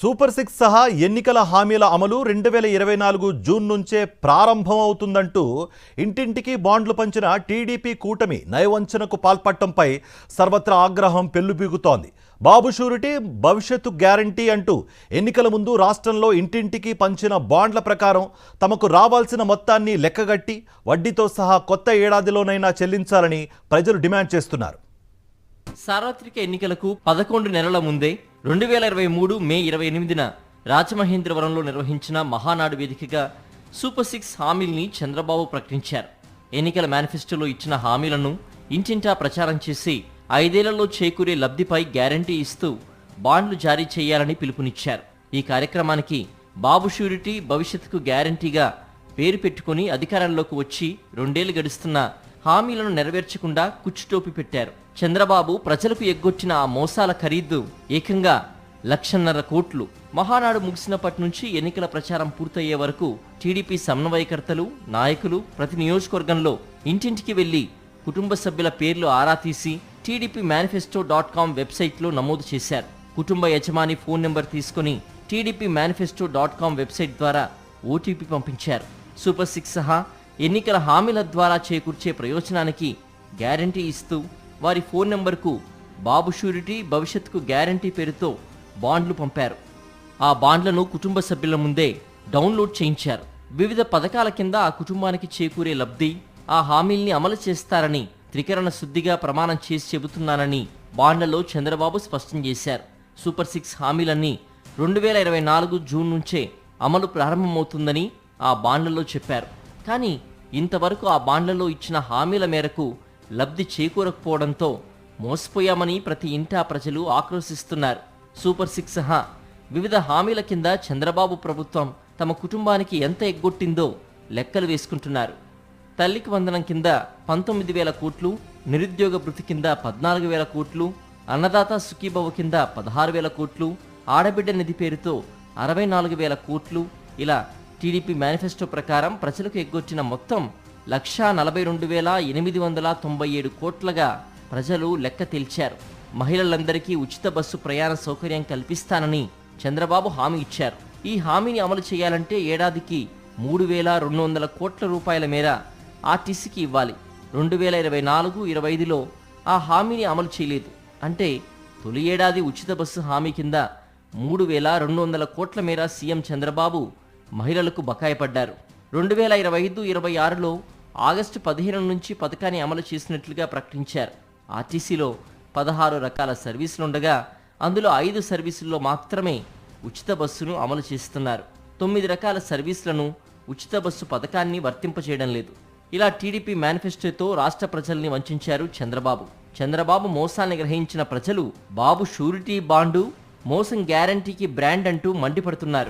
Super six సహా ఎన్నికల హామీల అమలు రెండు వేల ఇరవై నాలుగు జూన్ నుంచే ప్రారంభం అవుతుందంటూ ఇంటింటికి బాండ్లు పంచిన టీడీపీ కూటమి నయవంచనకు పాల్పడటంపై సర్వత్రా ఆగ్రహం పెల్లుబీగుతోంది బాబు షూరిటీ భవిష్యత్తు గ్యారంటీ అంటూ ఎన్నికల ముందు రాష్ట్రంలో ఇంటింటికి పంచిన బాండ్ల ప్రకారం తమకు రావాల్సిన మొత్తాన్ని లెక్కగట్టి వడ్డీతో సహా కొత్త ఏడాదిలోనైనా చెల్లించాలని ప్రజలు డిమాండ్ చేస్తున్నారు. సార్వత్రిక ఎన్నికలకు పదకొండు నెలల ముందే రెండు వేల ఇరవై మూడు మే ఇరవై ఎనిమిదిన రాజమహేంద్రవరంలో నిర్వహించిన మహానాడు వేదికగా సూపర్ సిక్స్ హామీల్ని చంద్రబాబు ప్రకటించారు. ఎన్నికల మేనిఫెస్టోలో ఇచ్చిన హామీలను ఇంటింటా ప్రచారం చేసి ఐదేళ్ళలో చేకూరే లబ్ధిపై గ్యారంటీ ఇస్తూ బాండ్లు జారీ చేయాలని పిలుపునిచ్చారు. ఈ కార్యక్రమానికి బాబు షూరిటీ భవిష్యత్తుకు గ్యారంటీగా పేరు పెట్టుకుని అధికారంలోకి వచ్చి రెండేళ్ళు గడుస్తున్న హామీలను నెరవేర్చకుండా కుచ్చుటోపి పెట్టారు. చంద్రబాబు ప్రజలకు ఎగ్గొచ్చిన ఆ మోసాల ఖరీదు ఏకంగా లక్షన్నర కోట్లు. మహానాడు ముగిసినప్పటి నుంచి ఎన్నికల ప్రచారం పూర్తయ్యే వరకు టీడీపీ సమన్వయకర్తలు నాయకులు ప్రతి నియోజకవర్గంలో ఇంటింటికి వెళ్ళి కుటుంబ సభ్యుల పేర్లు ఆరా తీసి టీడీపీ మేనిఫెస్టో డాట్ కామ్ వెబ్సైట్లో నమోదు చేశారు. కుటుంబ యజమాని ఫోన్ నెంబర్ తీసుకుని TDP manifesto dot com website ద్వారా ఓటీపీ పంపించారు. సూపర్ సిక్స్ సహా ఎన్నికల హామీల ద్వారా చేకూర్చే ప్రయోజనానికి గ్యారంటీ ఇస్తూ వారి ఫోన్ నెంబర్కు బాబు షూరిటీ భవిష్యత్తుకు గ్యారంటీ పేరుతో బాండ్లు పంపారు. ఆ బాండ్లను కుటుంబ సభ్యుల ముందే డౌన్లోడ్ చేయించారు. వివిధ పథకాల కింద ఆ కుటుంబానికి చేకూరే లబ్ధి ఆ హామీల్ని అమలు చేస్తారని త్రికరణ శుద్ధిగా ప్రమాణం చేసి చెబుతున్నానని బాండ్లలో చంద్రబాబు స్పష్టం చేశారు. సూపర్ సిక్స్ హామీలన్నీ రెండు వేల ఇరవై నాలుగు జూన్ నుంచే అమలు ప్రారంభమవుతుందని ఆ బాండ్లలో చెప్పారు. కానీ ఇంతవరకు ఆ బాండ్లలో ఇచ్చిన హామీల మేరకు లబ్ధి చేకూరకపోవడంతో మోసపోయామని ప్రతి ఇంటా ప్రజలు ఆక్రోశిస్తున్నారు. సూపర్ సిక్స్ సహా వివిధ హామీల కింద చంద్రబాబు ప్రభుత్వం తమ కుటుంబానికి ఎంత ఎగ్గొట్టిందో లెక్కలు వేసుకుంటున్నారు. తల్లికి వందనం కింద పంతొమ్మిది వేల కోట్లు నిరుద్యోగ భృతి కింద పద్నాలుగు వేల కోట్లు అన్నదాత సుఖీభవ కింద పదహారు వేల కోట్లు ఆడబిడ్డ నిధి పేరుతో అరవై నాలుగు వేల కోట్లు ఇలా టీడీపీ మేనిఫెస్టో ప్రకారం ప్రజలకు ఎగ్గొచ్చిన మొత్తం లక్షా నలభై రెండు వేల ఎనిమిది వందల తొంభై ఏడు కోట్లగా ప్రజలు లెక్క తేల్చారు. మహిళలందరికీ ఉచిత బస్సు ప్రయాణ సౌకర్యం కల్పిస్తానని చంద్రబాబు హామీ ఇచ్చారు. ఈ హామీని అమలు చేయాలంటే ఏడాదికి మూడు వేల రెండు వందల కోట్ల రూపాయల మేర ఆర్టీసీకి ఇవ్వాలి. రెండు వేల ఇరవై నాలుగు ఇరవై ఐదులో ఆ హామీని అమలు చేయలేదు. అంటే తొలి ఏడాది ఉచిత బస్సు హామీ కింద మూడు వేల రెండు వందల కోట్ల మేర సీఎం చంద్రబాబు మహిళలకు బకాయపడ్డారు రెండు వేల ఇరవై ఐదు ఇరవై ఆరులో ఆగస్టు పదిహేను నుంచి పథకాన్ని అమలు చేసినట్లుగా ప్రకటించారు. ఆర్టీసీలో పదహారు రకాల సర్వీసులుండగా అందులో ఐదు సర్వీసుల్లో మాత్రమే ఉచిత బస్సును అమలు చేస్తున్నారు. తొమ్మిది రకాల సర్వీసులను ఉచిత బస్సు పథకాన్ని వర్తింపచేయడం లేదు. ఇలా టీడీపీ మేనిఫెస్టోతో రాష్ట్ర ప్రజల్ని వంచారు చంద్రబాబు. చంద్రబాబు మోసాన్ని గ్రహించిన ప్రజలు బాబు షూరిటీ బాండు మోసం గ్యారంటీకి బ్రాండ్ అంటూ మండిపడుతున్నారు.